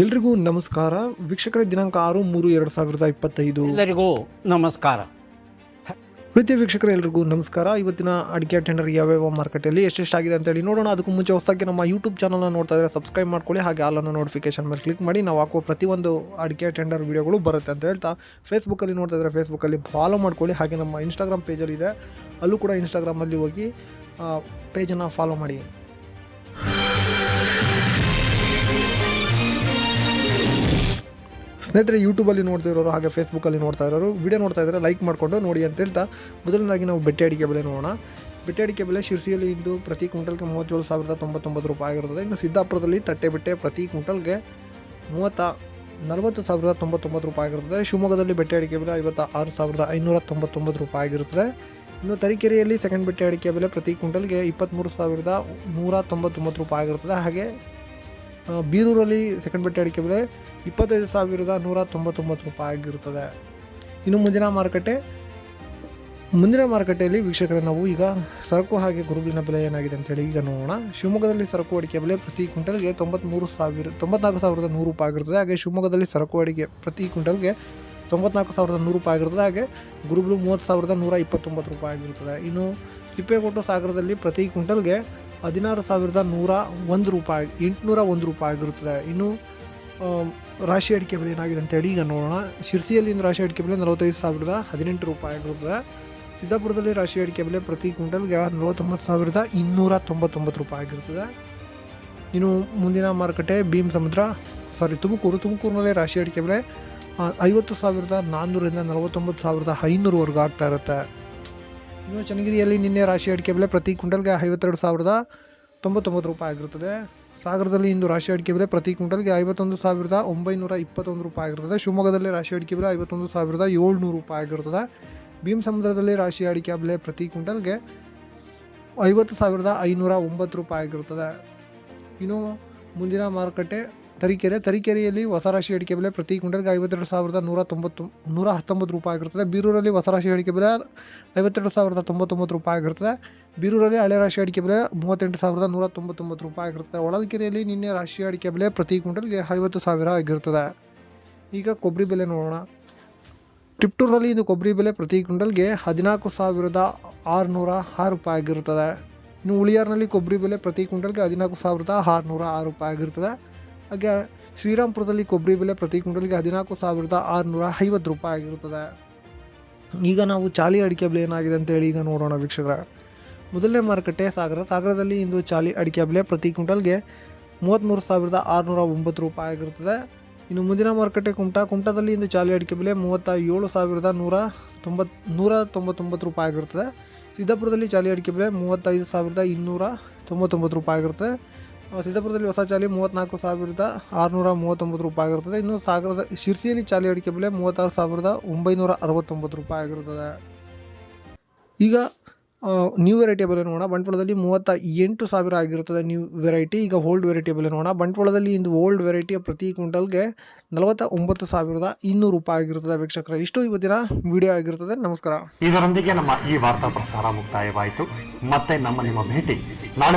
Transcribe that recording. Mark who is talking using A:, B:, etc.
A: ಎಲ್ರಿಗೂ ನಮಸ್ಕಾರ. ವೀಕ್ಷಕರ ದಿನಾಂಕ ಆರು ಮೂರು ಎರಡು ಸಾವಿರದ ಇಪ್ಪತ್ತೈದು.
B: ಎಲ್ಲರಿಗೂ ನಮಸ್ಕಾರ.
A: ಪ್ರೀತಿಯ ವೀಕ್ಷಕರ ಎಲ್ರಿಗೂ ನಮಸ್ಕಾರ. ಇವತ್ತಿನ ಅಡಿಕೆ ಟೆಂಡರ್ ಯಾವ್ಯಾವ ಮಾರ್ಕೆಟಲ್ಲಿ ಎಷ್ಟೆಷ್ಟಾಗಿದೆ ಅಂತೇಳಿ ನೋಡೋಣ. ಅದಕ್ಕೂ ಮುಂಚೆ ಹೊಸದಾಗಿ ನಮ್ಮ ಯೂಟ್ಯೂಬ್ ಚಾನಲ್ನ ನೋಡ್ತಾ ಇದ್ರೆ ಸಬ್ಸ್ಕ್ರೈಬ್ ಮಾಡ್ಕೊಳ್ಳಿ. ಹಾಗೆ ಆಲನ್ನು ನೋಟಿಫಿಕೇಶನ್ ಮೇಲೆ ಕ್ಲಿಕ್ ಮಾಡಿ. ನಾವು ಹಾಕುವ ಪ್ರತಿಯೊಂದು ಅಡಿಕೆ ಟೆಂಡರ್ ವೀಡಿಯೋಗಳು ಬರುತ್ತೆ ಅಂತ ಹೇಳ್ತಾ ಫೇಸ್ಬುಕ್ಕಲ್ಲಿ ನೋಡ್ತಾ ಇದ್ರೆ ಫೇಸ್ಬುಕ್ಕಲ್ಲಿ ಫಾಲೋ ಮಾಡ್ಕೊಳ್ಳಿ. ಹಾಗೆ ನಮ್ಮ ಇನ್ಸ್ಟಾಗ್ರಾಮ್ ಪೇಜಲ್ಲಿ ಇದೆ. ಅಲ್ಲೂ ಕೂಡ ಇನ್ಸ್ಟಾಗ್ರಾಮಲ್ಲಿ ಹೋಗಿ ಪೇಜನ್ನು ಫಾಲೋ ಮಾಡಿ. ಸ್ನೇಹಿತರೆ ಯೂಟ್ಯೂಬಲ್ಲಿ ನೋಡ್ತಾ ಇರೋರು, ಹಾಗೆ ಫೇಸ್ಬುಕ್ಕಲ್ಲಿ ನೋಡ್ತಾ ಇರೋರು ವಿಡಿಯೋ ನೋಡ್ತಾ ಇದ್ದಾರೆ ಲೈಕ್ ಮಾಡಿಕೊಂಡು ನೋಡಿ ಅಂತ ಹೇಳ್ತಾ ಮೊದಲನೇದಾಗಿ ನಾವು ಬೆಟ್ಟೆ ಅಡಿಕೆ ಬೆಲೆ ನೋಡೋಣ. ಬೆಟ್ಟೆ ಅಡಿಕೆ ಬೆಲೆ ಶಿರ್ಸಿಯಲ್ಲಿ ಇಂದು ಪ್ರತಿ ಕ್ವಿಂಟಲ್ಗೆ ಮೂವತ್ತೇಳು ಸಾವಿರದ ತೊಂಬತ್ತೊಂಬತ್ತು ರೂಪಾಯಿ ಆಗಿರ್ತದೆ ಇನ್ನು ಸಿದ್ದಾಪುರದಲ್ಲಿ ತಟ್ಟೆ ಬೆಟ್ಟೆ ಪ್ರತಿ ಕ್ವಿಂಟಲ್ಗೆ ಮೂವತ್ತ ನಲವತ್ತು ಸಾವಿರದ ತೊಂಬತ್ತೊಂಬತ್ತು ರೂಪಾಯಿ ಆಗಿರ್ತದೆ ಶಿವಮೊಗ್ಗದಲ್ಲಿ ಬೆಟ್ಟೆ ಅಡಿಕೆ ಬೆಲೆ ಐವತ್ತ ಆರು ಸಾವಿರದ ಐನೂರ ತೊಂಬತ್ತೊಂಬತ್ತು ರೂಪಾಯಿ ಆಗಿರುತ್ತದೆ. ಇನ್ನು ತರೀಕೆರೆಯಲ್ಲಿ ಸೆಕೆಂಡ್ ಬೆಟ್ಟೆ ಅಡಿಕೆ ಬೆಲೆ ಪ್ರತಿ ಕ್ವಿಂಟಲ್ಗೆ ಇಪ್ಪತ್ತ್ಮೂರು ಸಾವಿರದ ನೂರ ತೊಂಬತ್ತೊಂಬತ್ತು ರೂಪಾಯಿ ಆಗಿರ್ತದೆ ಹಾಗೆ ಬೀರೂರಲ್ಲಿ ಸೆಕೆಂಡ್ ಬಟ್ಟೆ ಅಡಿಕೆ ಬೆಲೆ ಇಪ್ಪತ್ತೈದು ಸಾವಿರದ ನೂರ ತೊಂಬತ್ತೊಂಬತ್ತು ರೂಪಾಯಿ ಆಗಿರುತ್ತದೆ ಇನ್ನು ಮುಂದಿನ ಮಾರುಕಟ್ಟೆ, ಮುಂದಿನ ಮಾರುಕಟ್ಟೆಯಲ್ಲಿ ವೀಕ್ಷಕರ, ನಾವು ಈಗ ಸರಕು ಹಾಗೆ ಗುರುಬಿನ ಬೆಲೆ ಏನಾಗಿದೆ ಅಂತೇಳಿ ಈಗ ನೋಡೋಣ. ಶಿವಮೊಗ್ಗದಲ್ಲಿ ಸರಕು ಅಡಿಕೆ ಬೆಲೆ ಪ್ರತಿ ಕ್ವಿಂಟಲ್ಗೆ ತೊಂಬತ್ತ್ಮೂರು ಸಾವಿರ, ತೊಂಬತ್ನಾಲ್ಕು ಸಾವಿರದ ನೂರು ರೂಪಾಯಿ ಆಗಿರ್ತದೆ. ಹಾಗೆ ಶಿವಮೊಗ್ಗದಲ್ಲಿ ಸರಕು ಅಡಿಕೆ ಪ್ರತಿ ಕ್ವಿಂಟಲ್ಗೆ ತೊಂಬತ್ನಾಲ್ಕು ಸಾವಿರದ ನೂರು ರೂಪಾಯಿ ಆಗಿರ್ತದೆ. ಹಾಗೆ ಗುರುಬ್ಲು ಮೂವತ್ತು ಸಾವಿರದ ನೂರ ಇಪ್ಪತ್ತೊಂಬತ್ತು ರೂಪಾಯಿ ಆಗಿರುತ್ತದೆ ಇನ್ನು ಸಿಪ್ಪೆಕೊಟ್ಟು ಸಾಗರದಲ್ಲಿ ಪ್ರತಿ ಕ್ವಿಂಟಲ್ಗೆ ಹದಿನಾರು ಸಾವಿರದ ನೂರ ಒಂದು ರೂಪಾಯಿ, ಎಂಟುನೂರ ಒಂದು ರೂಪಾಯಿ ಆಗಿರುತ್ತದೆ. ಇನ್ನು ರಾಶಿ ಅಡಿಕೆ ಬೆಲೆ ಏನಾಗಿದೆ ಅಂತೇಳಿ ಈಗ ನೋಡೋಣ. ಶಿರ್ಸಿಯಲ್ಲಿ ಇಂದು ರಾಶಿ ಅಡಿಕೆ ಬೆಲೆ ನಲವತ್ತೈದು ಸಾವಿರದ ಹದಿನೆಂಟು ರೂಪಾಯಿ ಆಗಿರುತ್ತದೆ. ಸಿದ್ದಾಪುರದಲ್ಲಿ ರಾಶಿ ಅಡಿಕೆ ಬೆಲೆ ಪ್ರತಿ ಕ್ವಿಂಟಲ್ಗೆ ನಲವತ್ತೊಂಬತ್ತು ಸಾವಿರದ ಇನ್ನೂರ ತೊಂಬತ್ತೊಂಬತ್ತು ರೂಪಾಯಿ ಆಗಿರುತ್ತದೆ. ಇನ್ನು, ಮುಂದಿನ ಮಾರುಕಟ್ಟೆ, ಭೀಮ್ ಸಮುದ್ರ ಸಾರಿ ತುಮಕೂರು. ತುಮಕೂರಿನಲ್ಲಿ ರಾಶಿ ಅಡಿಕೆ ಬೆಲೆ ಐವತ್ತು ಸಾವಿರದ ನಾನ್ನೂರಿಂದ ನಲವತ್ತೊಂಬತ್ತು ಸಾವಿರದ ಐನೂರವರೆಗೂ ಆಗ್ತಾ ಇರುತ್ತೆ. ಇನ್ನು ಚನ್ನಗಿರಿಯಲ್ಲಿ ನಿನ್ನೆ ರಾಶಿ ಅಡಿಕೆ ಬೆಲೆ ಪ್ರತಿ ಕ್ವಿಂಟಲ್ಗೆ ಐವತ್ತೆರಡು ಸಾವಿರದ ತೊಂಬತ್ತೊಂಬತ್ತು ರೂಪಾಯಿ ಆಗಿರುತ್ತದೆ. ಸಾಗರದಲ್ಲಿ ಇಂದು ರಾಶಿ ಅಡಿಕೆ ಬೆಲೆ ಪ್ರತಿ ಕ್ವಿಂಟಲ್ಗೆ ಐವತ್ತೊಂದು ಸಾವಿರದ ಒಂಬೈನೂರ ಇಪ್ಪತ್ತೊಂದು ರೂಪಾಯಿ ಆಗಿರುತ್ತದೆ. ಶಿವಮೊಗ್ಗದಲ್ಲಿ ರಾಶಿ ಅಡಿಕೆ ಬೆಲೆ ಐವತ್ತೊಂದು ಸಾವಿರದ ಏಳ್ನೂರು ರೂಪಾಯಿ ಆಗಿರ್ತದೆ ಭೀಮ್ ಸಮುದ್ರದಲ್ಲಿ ರಾಶಿ ಅಡಿಕೆ ಬೆಲೆ ಪ್ರತಿ ಕ್ವಿಂಟಲ್ಗೆ ಐವತ್ತು ಸಾವಿರದ ಐನೂರ ಒಂಬತ್ತು ರೂಪಾಯಿ ಆಗಿರುತ್ತದೆ. ಇನ್ನು ಮುಂದಿನ ಮಾರುಕಟ್ಟೆ ತರೀಕೆರೆ, ತರೀಕೆರೆಯಲ್ಲಿ ಹೊಸ ರಾಶಿ ಅಡಿಕೆ ಬೆಲೆ ಪ್ರತಿ ಕ್ವಿಂಟಲ್ಗೆ ಐವತ್ತೆರಡು ಸಾವಿರದ ನೂರ ತೊಂಬತ್ತು, ನೂರ ಹತ್ತೊಂಬತ್ತು ರೂಪಾಯಿ ಆಗಿರ್ತದೆ. ಬೀರೂರಲ್ಲಿ ಹೊಸ ರಾಶಿ ಅಡಿಕೆ ಬೆಲೆ ಐವತ್ತೆರಡು ಸಾವಿರದ ತೊಂಬತ್ತೊಂಬತ್ತು ರೂಪಾಯಿ ಆಗಿರುತ್ತದೆ ಬೀರೂರಲ್ಲಿ ಹಳೆ ರಾಶಿ ಅಡಿಕೆ ಬೆಲೆ ಮೂವತ್ತೆಂಟು ಸಾವಿರದ ನೂರ ತೊಂಬತ್ತೊಂಬತ್ತು ರೂಪಾಯಿ ಆಗಿರುತ್ತದೆ ಹೊಳಲ್ಕೆರೆಯಲ್ಲಿ ನಿನ್ನೆ ರಾಶಿ ಅಡಿಕೆ ಬೆಲೆ ಪ್ರತಿ ಕ್ವಿಂಟಲ್ಗೆ ಐವತ್ತು ಸಾವಿರ ಆಗಿರ್ತದೆ. ಈಗ ಕೊಬ್ಬರಿ ಬೆಲೆ ನೋಡೋಣ. ಟಿಪ್ಟೂರಲ್ಲಿ ಇದು ಕೊಬ್ಬರಿ ಬೆಲೆ ಪ್ರತಿ ಕ್ವಿಂಟಲ್ಗೆ ಹದಿನಾಲ್ಕು ಸಾವಿರದ ಆರುನೂರ ಆರು ರೂಪಾಯಿ ಆಗಿರ್ತದೆ. ಇನ್ನು ಉಳಿಯಾರ್ನಲ್ಲಿ ಕೊಬ್ಬರಿ ಬೆಲೆ ಪ್ರತಿ ಕ್ವಿಂಟಲ್ಗೆ ಹದಿನಾಲ್ಕು ಸಾವಿರದ ಆರುನೂರ ಆರು ರೂಪಾಯಿ ಆಗಿರುತ್ತದೆ ಹಾಗೆ ಶ್ರೀರಾಮ್ಪುರದಲ್ಲಿ ಕೊಬ್ಬರಿ ಬೆಲೆ ಪ್ರತಿ ಕ್ವಿಂಟಲ್ಗೆ ಹದಿನಾಲ್ಕು ಸಾವಿರದ ಆರುನೂರ ಐವತ್ತು ರೂಪಾಯಿ ಆಗಿರುತ್ತದೆ. ಈಗ ನಾವು ಚಾಲಿ ಅಡಿಕೆ ಬೆಲೆ ಏನಾಗಿದೆ ಅಂತೇಳಿ ಈಗ ನೋಡೋಣ ವೀಕ್ಷಕರ. ಮೊದಲನೇ ಮಾರುಕಟ್ಟೆ ಸಾಗರ, ಸಾಗರದಲ್ಲಿ ಇಂದು ಚಾಲಿ ಅಡಿಕೆ ಬೆಲೆ ಪ್ರತಿ ಕ್ವಿಂಟಲ್ಗೆ ಮೂವತ್ತ್ಮೂರು ಸಾವಿರದ ಆರುನೂರ ಒಂಬತ್ತು ರೂಪಾಯಿ ಆಗಿರುತ್ತದೆ. ಇನ್ನು ಮುಂದಿನ ಮಾರುಕಟ್ಟೆ ಕುಮಟಾ, ಕುಮಟಾದಲ್ಲಿ ಇಂದು ಚಾಲಿ ಅಡಿಕೆ ಬೆಲೆ ಮೂವತ್ತ ಏಳು ಸಾವಿರದ ನೂರ ತೊಂಬತ್, ನೂರ ತೊಂಬತ್ತೊಂಬತ್ತು ರೂಪಾಯಿ ಆಗಿರುತ್ತದೆ. ಸಿದ್ದಾಪುರದಲ್ಲಿ ಚಾಲಿ ಅಡಿಕೆ ಬೆಲೆ ಮೂವತ್ತೈದು ಸಾವಿರದ ಇನ್ನೂರ ತೊಂಬತ್ತೊಂಬತ್ತು ರೂಪಾಯಿ ಆಗಿರುತ್ತೆ ಸಿದ್ದಾಪುರದಲ್ಲಿ ಹೊಸ ಚಾಲಿ ಮೂವತ್ತ್ನಾಲ್ಕು ಸಾವಿರದ ಆರುನೂರ ಮೂವತ್ತೊಂಬತ್ತು ರೂಪಾಯಿ ಆಗಿರುತ್ತದೆ ಇನ್ನು ಸಾಗರದ ಶಿರ್ಸಿಯಲ್ಲಿ ಚಾಲಿ ಅಡಿಕೆ ಬೆಲೆ ಮೂವತ್ತಾರು ಸಾವಿರದ ಒಂಬೈನೂರ ಅರವತ್ತೊಂಬತ್ತು ರೂಪಾಯಿ ಆಗಿರುತ್ತದೆ ಈಗ ನ್ಯೂ ವೆರೈಟಿ ಬೆಲೆ ನೋಡೋಣ. ಬಂಟ್ವಾಳದಲ್ಲಿ ಮೂವತ್ತ ಎಂಟು ಸಾವಿರ ಆಗಿರುತ್ತದೆ ನ್ಯೂ ವೆರೈಟಿ ಈಗ ಓಲ್ಡ್ ವೆರೈಟಿ ಬೆಲೆ ನೋಡೋಣ. ಬಂಟ್ವಾಳದಲ್ಲಿ ಇಂದು ಓಲ್ಡ್ ವೆರೈಟಿಯ ಪ್ರತಿ ಕ್ವಿಂಟಲ್ಗೆ ನಲವತ್ತ ಒಂಬತ್ತು ಸಾವಿರದ ಇನ್ನೂರು ರೂಪಾಯಿ ಆಗಿರುತ್ತದೆ ವೀಕ್ಷಕರ. ಇಷ್ಟು ಇವತ್ತಿನ ವಿಡಿಯೋ ಆಗಿರುತ್ತದೆ ನಮಸ್ಕಾರ.
C: ಇದರೊಂದಿಗೆ ನಮ್ಮ ಈ ವಾರ್ತಾ ಪ್ರಸಾರ ಮುಕ್ತಾಯವಾಯಿತು. ಮತ್ತೆ ನಮ್ಮ ನಿಮ್ಮ ಭೇಟಿ ನಾಳೆ.